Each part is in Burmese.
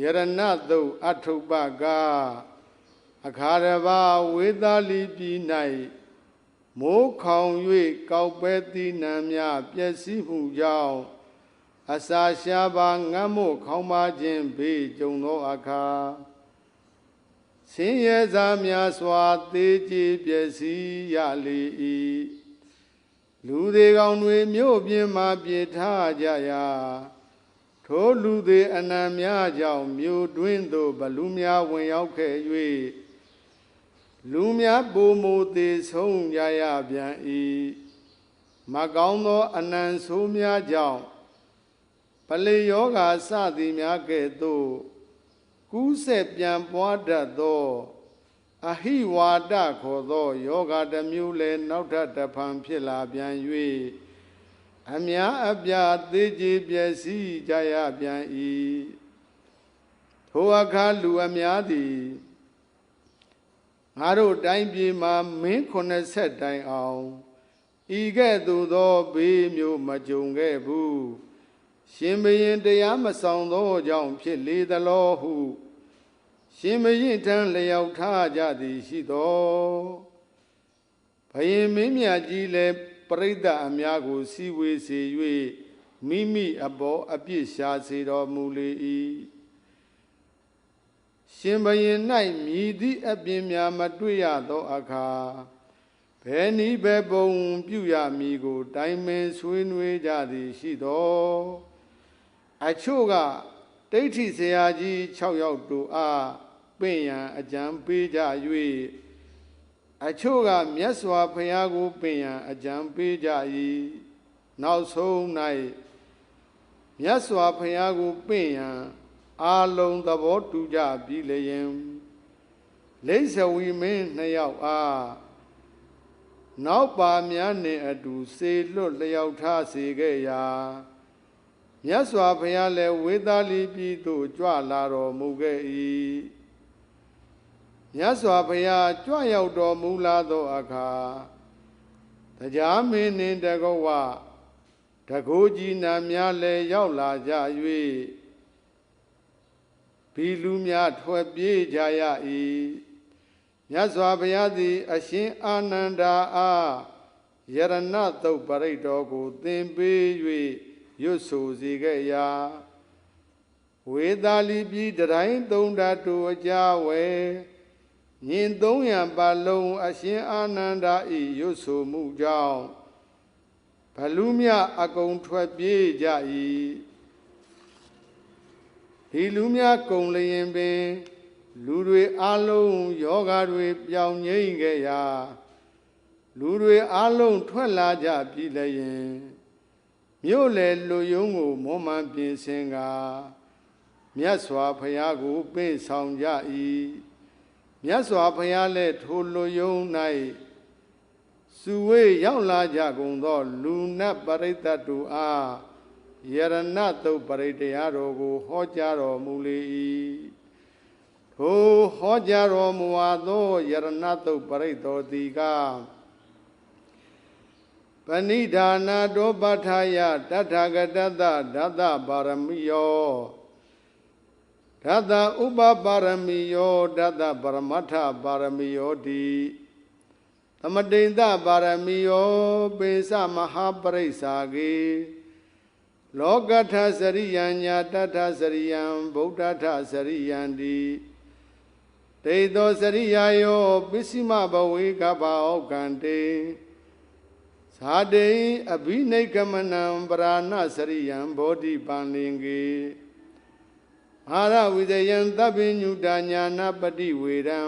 ယရဏသုတ်အထုပ္ပကအခါရဘာဝေသာလီပြည်၌မိုးခေါင်၍ကောက်ပဲတိနံများပျက်စီးမှုကြောင့်အစာရှားပါငတ်မို့ခေါင်းပါခြင်းဘေးကြုံသောအခါဆင်းရဲစားများစွာသေးကြည်ပျက်စီးရလေ၏လူသေးကောင်တွေမြို့ပြင်မှပြေထားကြရာ ထိုလူသေးအနံများကြောင့်မြို့တွင်းသို့ဘလူများဝင်ရောက်ခဲ့၍လူများပုံမူသေးဆုံးကြရပြန်၏မကောင်းသောအနံဆိုးများကြောင့်ပလေယောဂါစသည်များကဲ့သို့ကူးဆက်ပြန်ပွားတတ်သောအဟိဝါဒခေါ်သောယောဂတစ်မျိုးလည်းနောက်ထပ်တစ်ဖန်ဖြစ်လာပြန်၍ အများအပြားသေးကြည်ပျက်စီးကြရပြန်၏ထိုအခါလူအများသည်ငါတို့တိုင်းပြည်မှာမင်း80တိုင်အောင်ဤကဲ့သို့သောဘေးမျိုးမကြုံခဲ့ဘူးရှင်ဘရင်တရားမဆောင်သောကြောင့်ဖြစ်လေသလောဟု ရှင်မရင်ထံလျောက်ထားကြသည်ရှိသောဘယင်မင်းမြတ်ကြီးလည်း ပရိသတ်အများကို စီဝေစေ၍မိမိအပေါ်အပြစ်ရှာစေတော်မူလေ၏ရှင်ဘရင်၌မြည်သည့်အပြင်များမတွေ့ရသောအခါဘယ်နည်းပဲပုံပြုရမည်ကို တိုင်ပင်ဆွေးနွေးကြသည်ရှိသောအချို့ကဒိဋ္ဌိဆရာကြီး6ယောက်တို့အားပင့်ရန်အကြံပေးကြ၍ အချို့ကမြတ်စွာဘုရားကိုပင့်ရန်အကြံပေးကြ၏နောက်ဆုံး၌မြတ်စွာဘုရားကိုပင့်ရန်အာလုံးသဘောတူကြပြီလျင်လိษဝီမင်းနှစ်ယောက်အားနောက်ပါများနှင့်အတူစေလွတ်လျောက်ထားစေခဲ့ရာမြတ်စွာဘုရားလည်းဝေသာလီပြည်သို့ကြွလာတော်မူခဲ့၏ မြတ်စွာဘုရားကြွရောက်တော်မူလာသောအခါတရားမင်းနှင့်တကောဝတကိုးကြီးနာများလည်းရောက်လာကြ၍ဘီလူများထွက်ပြေးကြရ၏မြတ်စွာဘုရားသည် အရှင်အာနန္ဒာအားယရဏတုတ်ပရိတ်တော်ကို သင်ပေး၍ရွတ်ဆိုစေခဲ့ရာဝေသာလီပြည်တိုင်းသုံးဓာတုအကြဝဲ ညင်300ပါလုံးအရှင်အာနန္ဒာဤရွတ်ဆိုမှုကြောင့်ဘလူမြအကုန်ထွက်ပြေးကြ၏ဒီလူများကုံလျင်ပင် လူတွေအလုံးယောဂါတွေပြောင်းငိမ့်ခဲ့ရာလူတွေအလုံးထွက်လာကြပြီလျင်မြို့လေလူယုံကိုမောမှန်ပြင်ဆင်ကမြတ်စွာဘုရားကိုပင့်ဆောင်ကြ၏ မြတ်စွာဘုရားလည်းထိုလူယုံ၌စုဝေးရောက်လာကြကုန်သော လူနတ်ပရိသတ်တို့အားယရဏတုတ်ပရိတရားတော်ကို ဟောကြားတော်မူလေ၏ထိုဟောကြားတော်မူသောယရဏတုတ်ပရိတော်သည်ကပဏိဒါနာတောပဋ္ဌာယတထာဂတတဓတ္တပါရမီယော ဓတ္တဥပပါရမီယောဓတ္တပရမတ္ထပါရမီယောတိသမတိန်တပါရမီယောပိသမဟာပရိစ္ဆာကေလောကထစရိယံညာတထစရိယံဗုဒ္ဓထစရိယံတိတေသောစရိယာယောပစ္စည်းမဘဝေကပဩကံတေဇာတိအဘိနိကမနံပရာဏစရိယံဘောဓိပန်လင်ကေ အာရဝိဇယံသဗ္ဗညုတညာနာပတိဝေရံ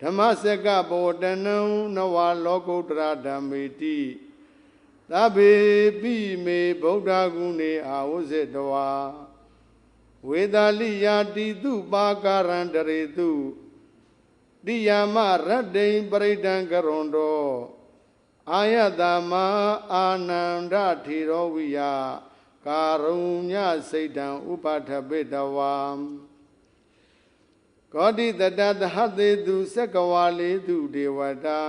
ဓမ္မစကဘောတနံနဝလောကုတ္တရာဓမ္မေတိသဗ္ဗေပိမေဗုဒ္ဓဂုဏေအာဝဇ္ဇတဝါဝေသာလိယာတိတုပါကာရံတရေတုတိယမရတ္တိပရိဒံကရွန်တောအာယတမအာနန္ဒထေရောဝိယ ကာရုညစိတ်တံဥပါထပိတဝါကောတိတတသဟသေတုစက္ကဝါလေတုဒေဝတံ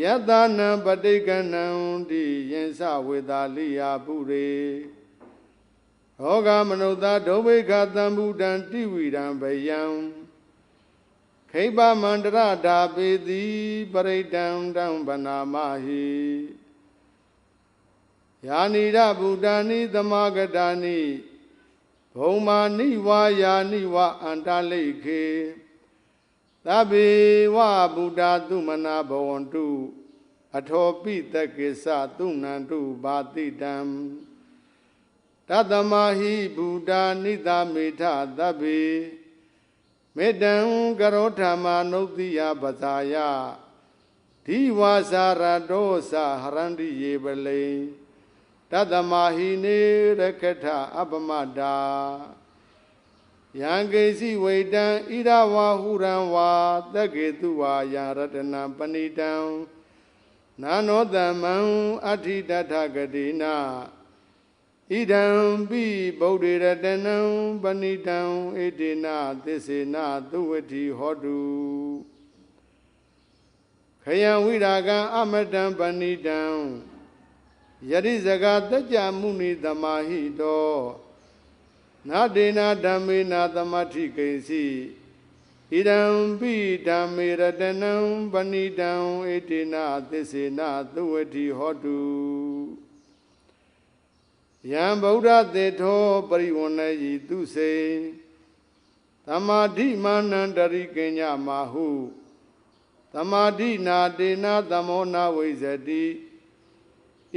ယတနာပဋိကဏံတိယင်္စဝေသာလိယာပုရေရောဂမနုဿဒုဗိခသံဗုဒံတိဝိရံဗယံခိဗ္ဗမန္တရဓာပေတိပရိတံတံဗနာမဟိ ယာနိရဗုဒ္ဓာနိသမဂတာနိဘုံမာနိဝါယာနိဝအန္တလိခေသဗ္ဗေဝဗုဒ္ဓသုမနာဘဝန္တုအထောပိတကိစ္စသုဏန္တုဘာတိတံတတမဟိဗုဒ္ဓနိသမေထသဗ္ဗေမေတ္တံကရောဓမ္မာနုတိယပဇာယဒီဝါစာရတောသဟရန္တိယေပလိ တတမဟိနေရခထအပမတာယံကေစီဝိတံဣရဝါဟုရံဝါတက္ကေတုဝါယာရတနာပဏိတံနာနောတမံအဋ္ဌိတထဂတိနာဣဒံပိဗုဒ္ဓရတနံပဏိတံဣတိနာသစ္စေနာသုဝတိဟောတုခယံဝိရာကံအမတံပဏိတံ ယရိဇဂတကြမုနိသမာဟိတောနာဒေနာဓမ္မေနာသမထိကိဉ္စီဣဒံပိဓမ္မေရတနံပဏိတံဣတိနာသစ္စေနာသုဝတိဟောတုယံဗုဒ္ဓသေထောပရိဝဏ္ဏယိသူစေသမာဓိမာနန္တရိကညမာဟုသမာဓိနာတေနာသမောနာဝိဇတိ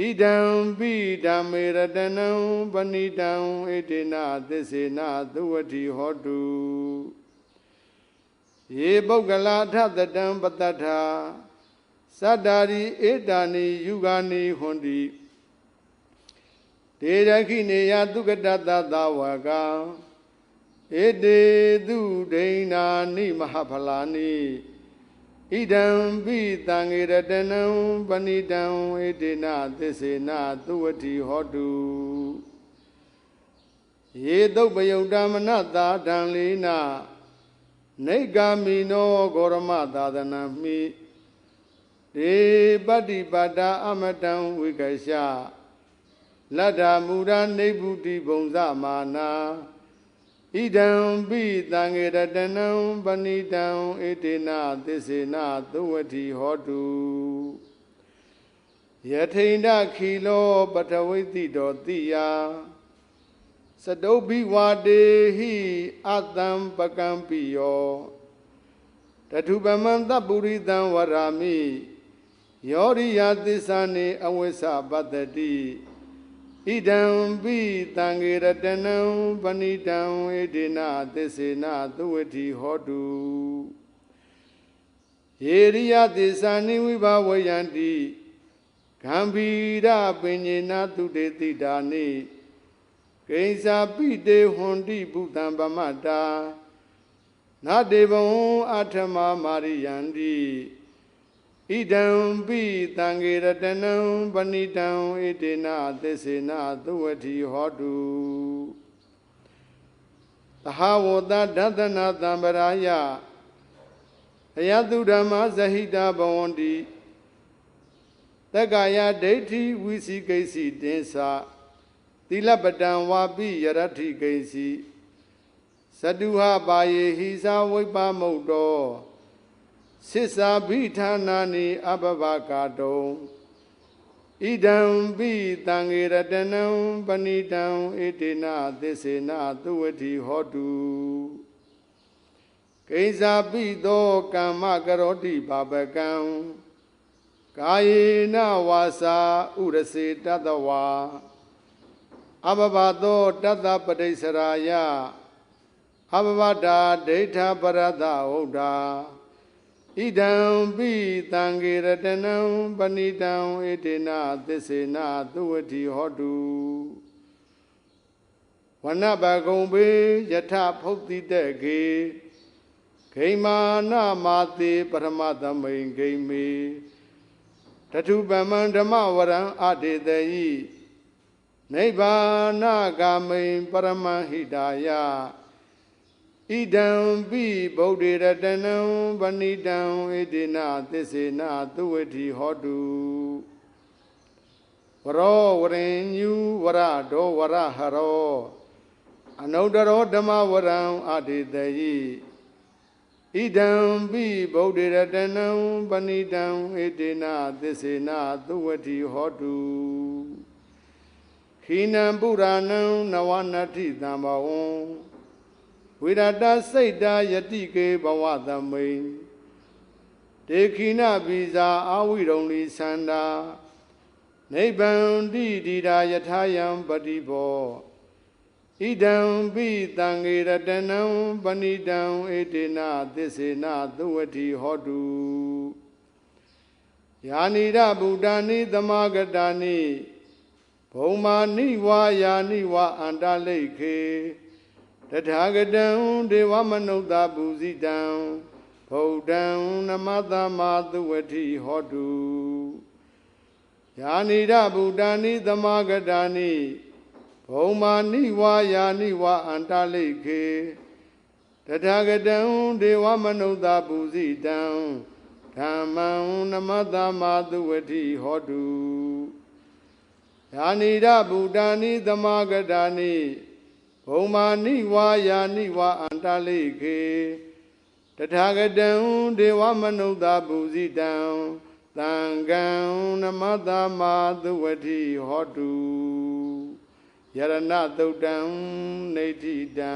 ဣဒံပိဓမ္မေရတနံပဏိတံဣတိနာသစ္စေနာသုဝတိဟောတုယေပုဂ္ဂလာထသတံပတ္တထာသတ္တာရိဧတာနိယုဂာနိဟွန်တိတေရခိနေယသုကတတသဝကံဧတေသူဒိဏာနိမဟာဖလာနိ ဣဒံပိတံငေရတနံပဏိတံဧတေနသစ္စေနသုဝတိဟောတုယေတုပယုတ်တမနတာတံလေးနာနေဂာမိနောဂောရမသာသနာမိဒေပတ္တိပါဒအမတံဝိကရှလတ္တာမူရာနေဗုတိဘုံဇမာနာ ဣဒံပိတံငေရတနံပဏိတံဣတိနာသစ္စေနာသုဝတိဟောတုယထိန်ဒခီလောပထဝိတိတောတိယစတုဘိဝါတေဟိအတံပကံပိယောတထုပမံတပုရိတံဝရာမိယောရိယသစ္စာနေအဝိသပတ္တိ ဣဒံပိတံငေရတနံပဏိတံဣတိနာသစ္စေနာသုဝတိဟောတုယေရိယသစ္စာနိဝိဘဝယန္တိဂံဗီရပင်ညေနာတုတေတိတာနိကိဉ္စာပိတေဟွန်တိဘုတံပမတ္တာနာတေဘံအထမမာရိယန္တိ ဣဒံပိတံငေရတနံပဏိတံဣတေနသစ္စေနသုဝတိဟောတုသဟဝတဒသနာတံပရာယအယတုဓမ္မဇဟိတဘဝန္တိတက္ကာယဒိဋ္ဌိဝိစီကိစီတင်္စသီလပတံဝါပိယရထိကိစီသတုဟပါယေဟိသာဝိပမုတ်တော သစ္စာဘိဌာနာနိအဘဘကာတုံဣဒံပိတံငေရတနံပဏိတံဣတိနာသစ္စေနာသုဝတိဟောတုကိဉ္စာပိသောကမ္မကရောတိပါပကံကာယေနဝါစာဥရစေတတဝါအဘဘသောတတပတိစရာယအဘဘတာဒိဋ္ဌပရတဟုတ်တာ ဣဒံပိတံဂေရတနံပဏိတံဣတိနာသစ္စေနာသုဝတိဟောတုဝနဘဂုံဘေယထဖုတ်တိတကေဂိမာနမာတိပရမသမိန်ဂိမေတထုပမံဓမ္မဝရံအတေတယိနိဗ္ဗာနဂာမိန်ပရမဟိတာယ ဣဒံပိဗုဒ္ဓရတနံပဏိတံဣတိနာသစ္စေနာသုဝတိဟောတုဝရောဝရင်ညူဝရဒောဝရဟရောနုတရောဓမ္မဝရံအတေတယိဣဒံပိဗုဒ္ဓရတနံပဏိတံဣတေနသစ္စေနသုဝတိဟောတုခိနံပုရာဏံနဝနတ္ထိတံဘဝံ ဝိရတစိတ်တာယတိကေဘဝသမိန်ဒေခိနဗီဇာအာဝိရုံလီသန္တာနိဗ္ဗံတိတိတာယထာယံပတိဘောဣဒံပိတံငေရတနံပဏိတံဧတေနသစ္စေနသုဝတိဟောတုယာနိရဗုဒ္ဓာနိသမာဂတာနိဘုံမာနိဝါယာနိဝါအန္တလိခေ တထာဂတံဒေဝမနုဿပုဇိတံဗုဒ္ဓံနမတမသုဝတိဟောတုယာနိရဗုဒ္ဓာနိသမာဂတာနိဘုံမာနိဝါယာနိဝါအန္တလိခေတထာဂတံဒေဝမနုဿပုဇိတံဓမ္မံနမတမသုဝတိဟောတုယာနိရဗုဒ္ဓာနိသမာဂတာနိ ဘုံမာနိဝါယာနိဝါအန္တလိခေတထာဂတံဒေဝမနုဿပုဇိတံသံဃံနမတမသုဝတိဟောတုယရဏသုတ်တံနေတိတံ